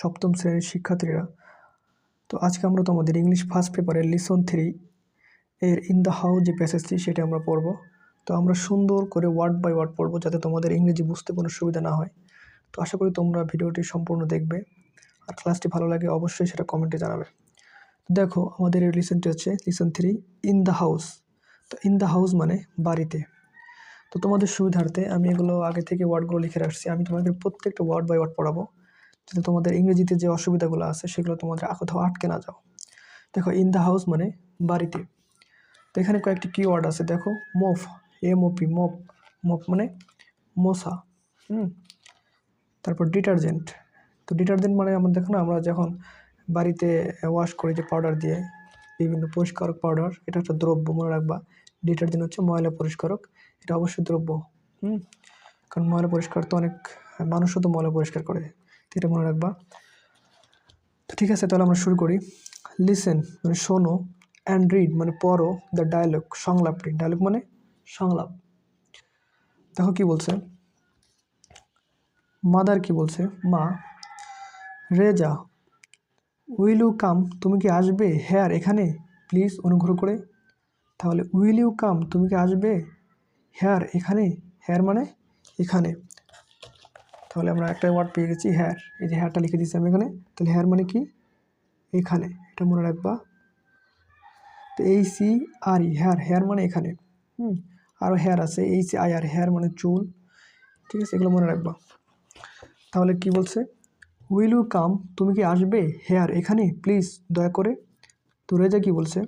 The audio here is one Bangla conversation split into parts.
সপ্তম শ্রেণির শিক্ষার্থীরা। তো আজকে আমরা তোমাদের ইংলিশ ফার্স্ট পেপারের লিসন থ্রি এর ইন দ্য হাউস যে প্যাসেজটি সেটা আমরা পড়ব। তো আমরা সুন্দর করে ওয়ার্ড বাই ওয়ার্ড পড়ব যাতে তোমাদের ইংরেজি বুঝতে কোনো সুবিধা না হয়। তো আশা করি তোমরা ভিডিওটি সম্পূর্ণ দেখবে। আর ক্লাসটি ভালো লাগে অবশ্যই সেটা কমেন্টে জানাবে। দেখো, আমাদের এই লিসনটি হচ্ছে lesson three in the house তো ইন দ্য হাউস মানে বাড়িতে। তো তোমাদের সুবিধার্থে আমি এগুলো আগে থেকে ওয়ার্ডগুলো লিখে রাখছি। আমি তোমাদের প্রত্যেকটা ওয়ার্ড বাই ওয়ার্ড পড়াবো। যাতে তোমাদের ইংরেজিতে যে অসুবিধাগুলো আছে, সেগুলো তোমাদের কোথাও আটকে না যাও। দেখো ইন দ্য হাউস মানে বাড়িতে। তো এখানে কয়েকটি কিওয়ার্ড আছে, দেখো mop M O P mop mop মানে মশা, হুম? তারপর ডিটারজেন্ট তো ডিটারজেন্ট মানে আমরা দেখো না, আমরা যখন বাড়িতে ওয়াশ করি যে পাউডার দিয়ে, বিভিন্ন পরিষ্কারক পাউডার এটা একটা দ্রব্য, মনে রাখবা। ডিটারজেন্ট হচ্ছে ময়লা পরিষ্কারক, এটা অবশ্যই দ্রব্য, হুম? কারণ ময়লা পরিষ্কার তো অনেক, মানুষও তো ময়লা পরিষ্কার করে। এটা মনে রাখবা। তো ঠিক আছে, তাহলে আমরা শুরু করি। লিসেন মানে শোনো অ্যান্ড রিড মানে পড়ো দ্য ডায়লগ সংলাপটি ডায়লগ মানে সংলাপ। দেখো কি বলছে। মাদার কি বলছে? মা, রেজা উইল ইউ কাম তুমি কি আসবে? হেয়ার এখানে? প্লিজ অনুগ্রহ করে। তাহলে উইল ইউ কাম তুমি কি আসবে? হেয়ার এখানে? হেয়ার মানে এখানে। তাহলে আমরা একটা ওয়ার্ড পেয়ে গেছি হ্যার এই যে হ্যারটা লিখে দিচ্ছি আমি এখানে। তাহলে হ্যার মানে কি? এখানে। এটা মনে রাখবা। তো এই C R E here here মানে এখানে। হুম? আরও হেয়ার আছে। এই সি আই আর হেয়ার মানে চুল। ঠিক আছে? এগুলো মনে রাখবা। তাহলে কি বলছে? উইল ইউ কাম তুমি কি আসবে? হেয়ার এখানে? প্লিজ দয়া করে। তো রেজা কি বলছে?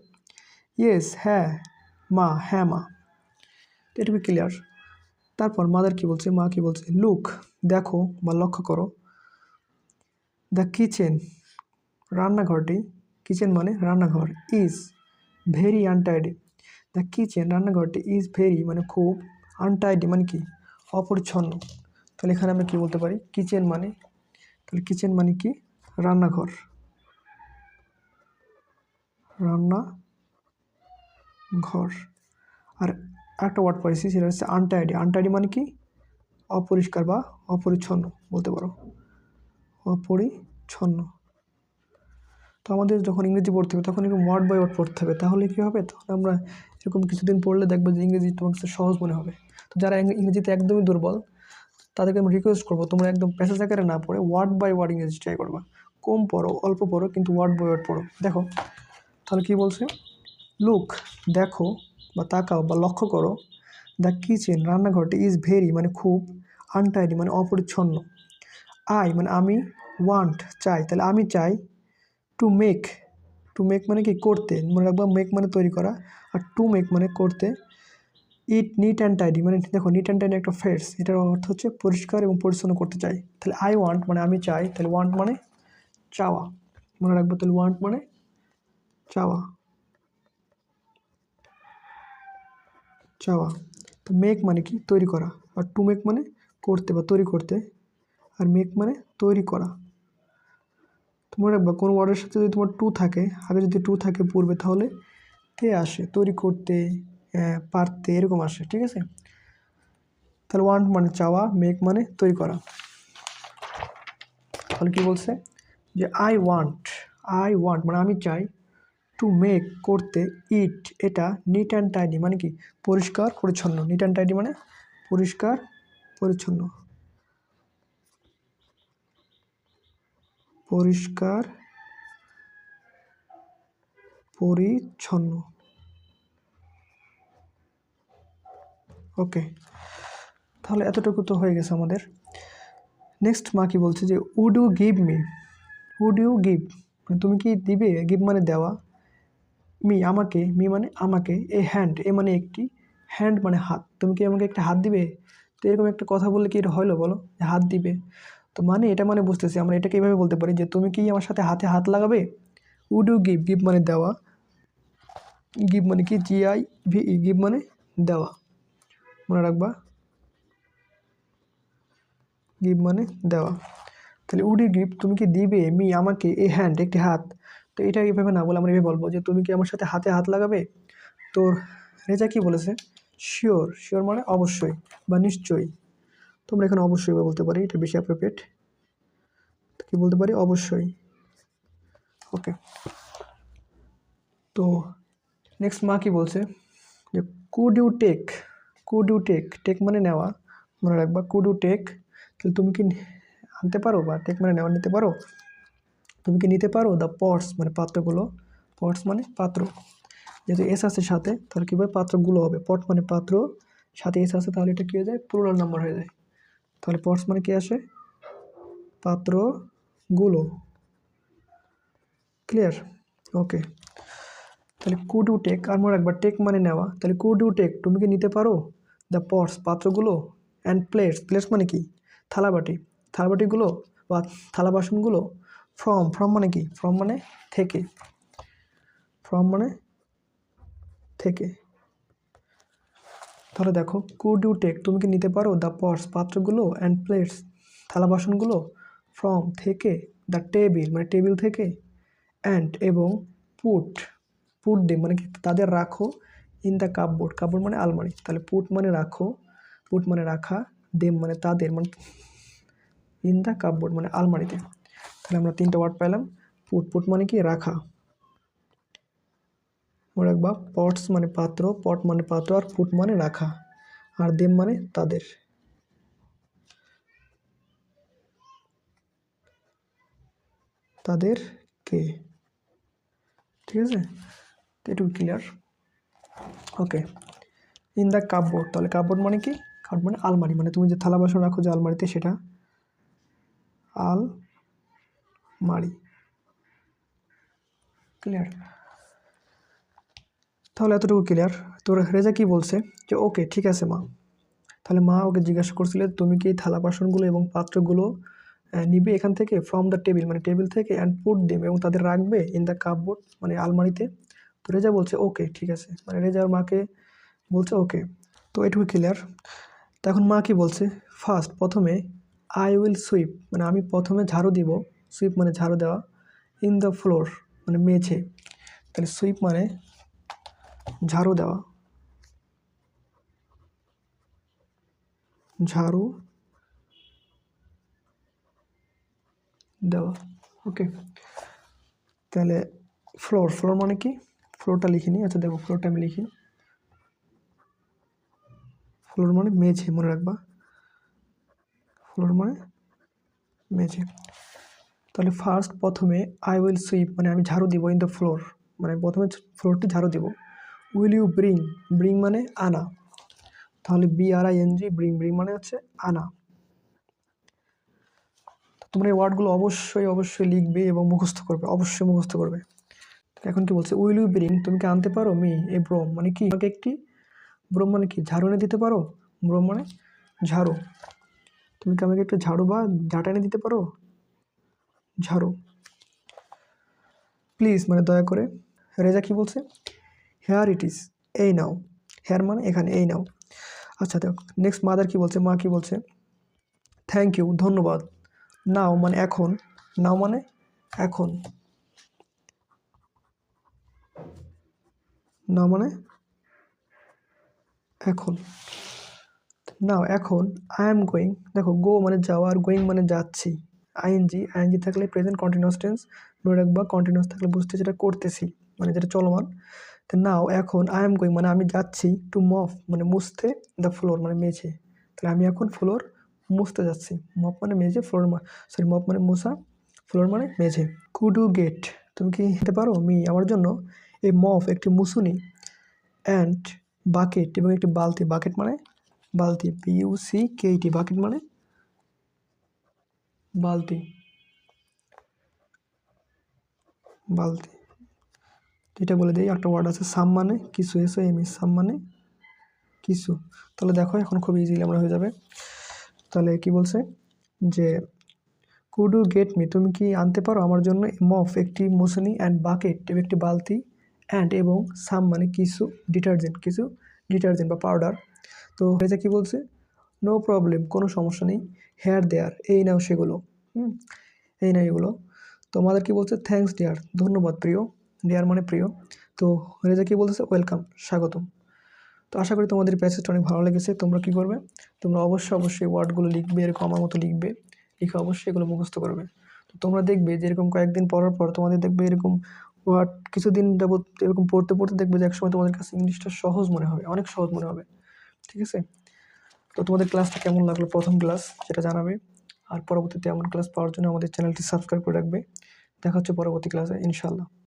ইয়েস হ্যাঁ। মা হ্যাঁ মা। এটুকু ক্লিয়ার তারপর মাদার কি বলছে? মা কি বলছে? লুক দেখো বা লক্ষ্য করো। দ্য কিচেন রান্নাঘরটি কিচেন মানে রান্নাঘর is very untidy the kitchen রান্নাঘরটি is very মানে খুব আনটাইডি মানে কি? অপরিচ্ছন্ন। তাহলে এখানে আমরা কী বলতে পারি? কিচেন মানে তাহলে কিচেন মানে কি? রান্নাঘর। রান্না ঘর আর একটা ওয়ার্ড পাইছি সেটা হচ্ছে আনটাইডি আনটাইডি মানে কি? অপরিষ্কার বা অপরিচ্ছন্ন বলতে পারো। অপরিচ্ছন্ন। তো আমাদের যখন ইংরেজি পড়তে হবে, তখন এরকম ওয়ার্ড বাই ওয়ার্ড পড়তে হবে। তাহলে কী হবে? তাহলে আমরা এরকম কিছুদিন পড়লে দেখব যে ইংরেজি তোমার কাছে সহজ মনে হবে। তো যারা ইংরেজিতে একদমই দুর্বল, তাদেরকে আমি রিকোয়েস্ট করব, তোমরা একদম প্যাসেজ আকারে না পড়ে ওয়ার্ড বাই ওয়ার্ড ইংরেজি ট্রাই করবা। কম পড়ো, অল্প পড়ো, কিন্তু ওয়ার্ড বাই ওয়ার্ড পড়ো। দেখো, তাহলে কী বলছে? লুক দেখো বা তাকাও বা লক্ষ্য করো, দ্য কিচেন রান্নাঘরটি ইজ ভেরি মানে খুব আনটাইডি মানে অপরিচ্ছন্ন। আই মানে আমি ওয়ান্ট চাই, তাহলে আমি চাই টু মেক টু মেক মানে কি করতে, মনে রাখব মেক মানে তৈরি করা, আর টু মেক মানে করতে ইট নিট অ্যান্ড টাইডি মানে দেখো নিট অ্যান্ড টাইডি একটা ফেয়ার্স এটার অর্থ হচ্ছে পরিষ্কার এবং পরিচ্ছন্ন করতে চাই। তাহলে আই ওয়ান্ট মানে আমি চাই, তাহলে ওয়ান্ট মানে চাওয়া, মনে রাখব তাহলে ওয়ান্ট মানে চাওয়া। চাওয়া। তো মেক মানে কি? তৈরি করা। আর টু মেক মানে করতে বা তৈরি করতে। আর মেক মানে তৈরি করা। মনে রাখবা, কোনো ওয়ার্ডের সাথে যদি তোমার টু থাকে, আগে যদি টু থাকে পূর্বে, তাহলে তে আসে। তৈরি করতে পারতে, এরকম আসে, ঠিক আছে? তাহলে ওয়ান্ট মানে চাওয়া মেক মানে তৈরি করা। তাহলে কী বলছে? যে আই ওয়ান্ট আই ওয়ান্ট মানে আমি চাই টু মেক করতে ইট এটা নিট অ্যান্ড টাইডি মানে কি? পরিষ্কার, পরিচ্ছন্ন। নিট অ্যান্ড টাইডি মানে পরিষ্কার, পরিচ্ছন্ন। পরিষ্কার, পরিচ্ছন্ন। ওকে তাহলে এতটুকু তো হয়ে গেছে আমাদের। নেক্সট মা কি বলছে যে would you give me would you give তুমি কি দিবে? গিভ মানে দেওয়া। মি আমাকে, মি মানে আমাকে, এ হ্যান্ড এ মানে একটি হ্যান্ড মানে হাত। তুমি কি আমাকে একটা হাত দিবে? তো এরকম একটা কথা বললে কি এটা হলো বলো? হাত দিবে। তো মানে এটা মানে বুঝতেছি, আমরা এটাকে এইভাবে বলতে পারি যে তুমি কি আমার সাথে হাতে হাত লাগাবে? উড ইউ গিভ গিভ মানে দেওয়া। গিভ মানে কি? G I V E give মানে দেওয়া। মনে রাখবা। গিভ মানে দেওয়া। তাহলে উড ইউ গিভ, তুমি কি দিবে? মি আমাকে, এ হ্যান্ড একটি হাত। তো এটা এইভাবে না বলে আমরা এভাবে বলব যে তুমি কি আমার সাথে হাতে হাত লাগাবে? তো রেজা কি বলেছে? শিওর। শিওর মানে অবশ্যই বা নিশ্চয়ই। তোমরা এখানে অবশ্যই বলতে পারি, এটা বেশি অ্যাপ্রোপ্রিয়েট কি বলতে পারি? অবশ্যই। ওকে তো নেক্সট মা কি বলছে? যে could you take could you take take মানে নেওয়া। মনে রাখবা কুড ইউ টেক তাহলে তুমি কি আনতে পারো বা টেক মানে নেওয়া নিতে পারো? তুমি কি নিতে পারো দ্য পটস মানে পাত্রগুলো? পটস মানে পাত্র। যেহেতু এস আছে সাথে, তাহলে কী হবে? পাত্রগুলো হবে। পট মানে পাত্র, সাথে এস আছে, তাহলে এটা কী হয়ে যায়? প্লুরাল নাম্বার হয়ে যায়। তাহলে পটস মানে কী আসে? পাত্রগুলো। ক্লিয়ার ওকে তাহলে কুড টেক আর মনে রাখবা টেক মানে নেওয়া। তাহলে কুড টেক তুমি কি নিতে পারো? দ্য পটস পাত্রগুলো। অ্যান্ড প্লেটস প্লেটস মানে কি? থালাবাটি। থালাবাটিগুলো বা থালা বাসনগুলো। ফ্রম ফ্রম মানে কি? ফ্রম মানে থেকে। ফ্রম মানে থেকে। তাহলে দেখো কুড ইউ টেক তুমি কি নিতে পারো? দ্য পটস পাত্রগুলো অ্যান্ড প্লেটস থালা বাসনগুলো ফ্রম থেকে দ্য টেবিল মানে টেবিল থেকে অ্যান্ড এবং পুট পুট দে মানে কি? তাদের রাখো ইন দ্য কাপবোর্ড কাপবোর্ড মানে আলমারি। তাহলে পুট মানে রাখো পুট মানে রাখা দেম মানে তাদের মানে ইন দ্য কাপবোর্ড মানে আলমারিতে। তাহলে আমরা তিনটা ওয়ার্ড পেলাম পুট পুট মানে কি? রাখা। মনে রাখবা পটস মানে পাত্র পট মানে পাত্র আর পুট মানে রাখা। আর দেম মানে তাদের। তাদেরকে ঠিক আছে? তো এটুকু clear okay in the cupboard তাহলে কাপবোর্ড মানে কি? কাপবোর্ড মানে আলমারি মানে তুমি যে থালা বাসন রাখো যে আলমারিতে সেটা। আল মারি। ক্লিয়ার তাহলে এতটুকু ক্লিয়ার তোর রেজা কি বলছে? যে, ওকে, ঠিক আছে, মা। তাহলে মা ওকে জিজ্ঞাসা করছিলে, তুমি কি থালা বাসনগুলো এবং পাত্রগুলো নিবে এখান থেকে? ফ্রম দ্য টেবিল মানে টেবিল থেকে অ্যান্ড পুট দেবে এবং তাদের রাখবে ইন দ্য কাপবোর্ড মানে আলমারিতে। তো রেজা বলছে, ওকে, ঠিক আছে। মানে রেজা ওর মাকে বলছে, ওকে। তো এটুকু ক্লিয়ার তো এখন মা কি বলছে? ফার্স্ট প্রথমে আই উইল সুইপ মানে আমি প্রথমে ঝাড়ু দিব সুইপ মানে ঝাড়ু দেওয়া ইন দ্য ফ্লোর মানে মেঝে। তাহলে সুইপ মানে ঝাড়ু দেওয়া। ঝাড়ু দেওয়া। ওকে তাহলে ফ্লোর ফ্লোর মানে কি? ফ্লোরটা লিখিনি আচ্ছা দেখো ফ্লোরটা আমি লিখি। ফ্লোর মানে মেঝে, মনে রাখবা। ফ্লোর মানে মেঝে। তাহলে ফার্স্ট প্রথমে আই উইল সুইপ মানে আমি ঝাড়ু দিব ইন দ্য ফ্লোর মানে প্রথমে ফ্লোরটি ঝাড়ু দিব। উইল ইউ ব্রিং ব্রিং মানে আনা। তাহলে B R I N G bring bring মানে হচ্ছে আনা। তোমরা এই ওয়ার্ডগুলো অবশ্যই অবশ্যই লিখবে এবং মুখস্থ করবে, অবশ্যই মুখস্থ করবে। এখন কি বলছে? উইল ইউ ব্রিং তুমি কি আনতে পারো? মি এ ব্রোম মানে কি? আমাকে একটি ব্রোম মানে কি? ঝাড়ু এনে দিতে পারো? ব্রোম মানে ঝাড়ু। তুমি কি আমাকে একটু ঝাড়ু বা ঝাঁটা এনে দিতে পারো? ঝাড়ু। প্লিজ মানে দয়া করে। রেজা কি বলছে? হেয়ার ইট ইজ এই নাও। হেয়ার মানে এখানে, এই নাও। আচ্ছা দেখো নেক্সট মাদার কি বলছে? মা কি বলছে? থ্যাংক ইউ ধন্যবাদ। নাও মানে এখন। নাও মানে এখন। নাও মানে এখন। নাও এখন আই এম গোয়িং দেখো গো মানে যাওয়া আর গোয়িং মানে যাচ্ছি। আইএনজি আইএনজি থাকলে প্রেজেন্ট কন্টিনিউয়াস টেন্স মনে রাখবা কন্টিনিউয়াস থাকলে বুঝতে যেটা করতেছি মানে যেটা চলমান তো নাও এখন আই এম গোয়িং মানে আমি যাচ্ছি টু মফ মানে মুছতে দ্য ফ্লোর মানে মেঝে, তাহলে আমি এখন ফ্লোর মুছতে যাচ্ছি মপ মানে মেঝে ফ্লোর সরি মপ মানে মোছা ফ্লোর মানে মেঝে কুড গেট তুমি কি নিতে পারো? মি আমার জন্য এই মফ একটি মুসুনি অ্যান্ড বাকেট এবং একটি বালতি বাকেট মানে বালতি পিইউসি কেইটি বাকেট মানে বালতি। বালতি। এটা বলে দিই, একটা ওয়ার্ড আছে সাম মানে কিছু এসো এমি সাম মানে কিছু। তাহলে দেখো, এখন খুব ইজিলি আমরা হয়ে যাবে। তাহলে কি বলছে? যে কুড গেট মি তুমি কি আনতে পারো আমার জন্য মফ, একটি মোসনি অ্যান্ড বাকেট একটি বালতি অ্যান্ড এবং সাম মানে কিছু ডিটারজেন্ট কিছু ডিটারজেন্ট বা পাউডার তো এটা কি বলছে? নো প্রবলেম কোনো সমস্যা নেই। হেয়ার দেয়ার এই নাও সেগুলো। হুম, এই নাও এগুলো। তো আমাদের কি বলছে? থ্যাঙ্কস ডিয়ার ধন্যবাদ, প্রিয়। ডিয়ার মানে প্রিয়। তো রেজা কী বলতেছে? ওয়েলকাম স্বাগতম। তো আশা করি তোমাদের প্যাসেজটা অনেক ভালো লেগেছে। তোমরা কি করবে? তোমরা অবশ্যই অবশ্যই ওয়ার্ডগুলো লিখবে, এরকম আমার মতো লিখবে। লিখে অবশ্যই এগুলো মুখস্থ করবে। তো তোমরা দেখবে যে এরকম কয়েকদিন পড়ার পর তোমাদের দেখবে এরকম ওয়ার্ড কিছুদিন যাবত এরকম পড়তে পড়তে দেখবে যে একসময় তোমাদের কাছে ইংলিশটা সহজ মনে হবে, অনেক সহজ মনে হবে। ঠিক আছে? তো তোমাদের ক্লাসটা কেমন লাগল প্রথম ক্লাস সেটা জানাবে। আর পরবর্তীতে এমন ক্লাস পাওয়ার জন্য আমাদের চ্যানেলটি সাবস্ক্রাইব করে রাখবে। দেখা হচ্ছে পরবর্তী ক্লাসে ইনশাল্লাহ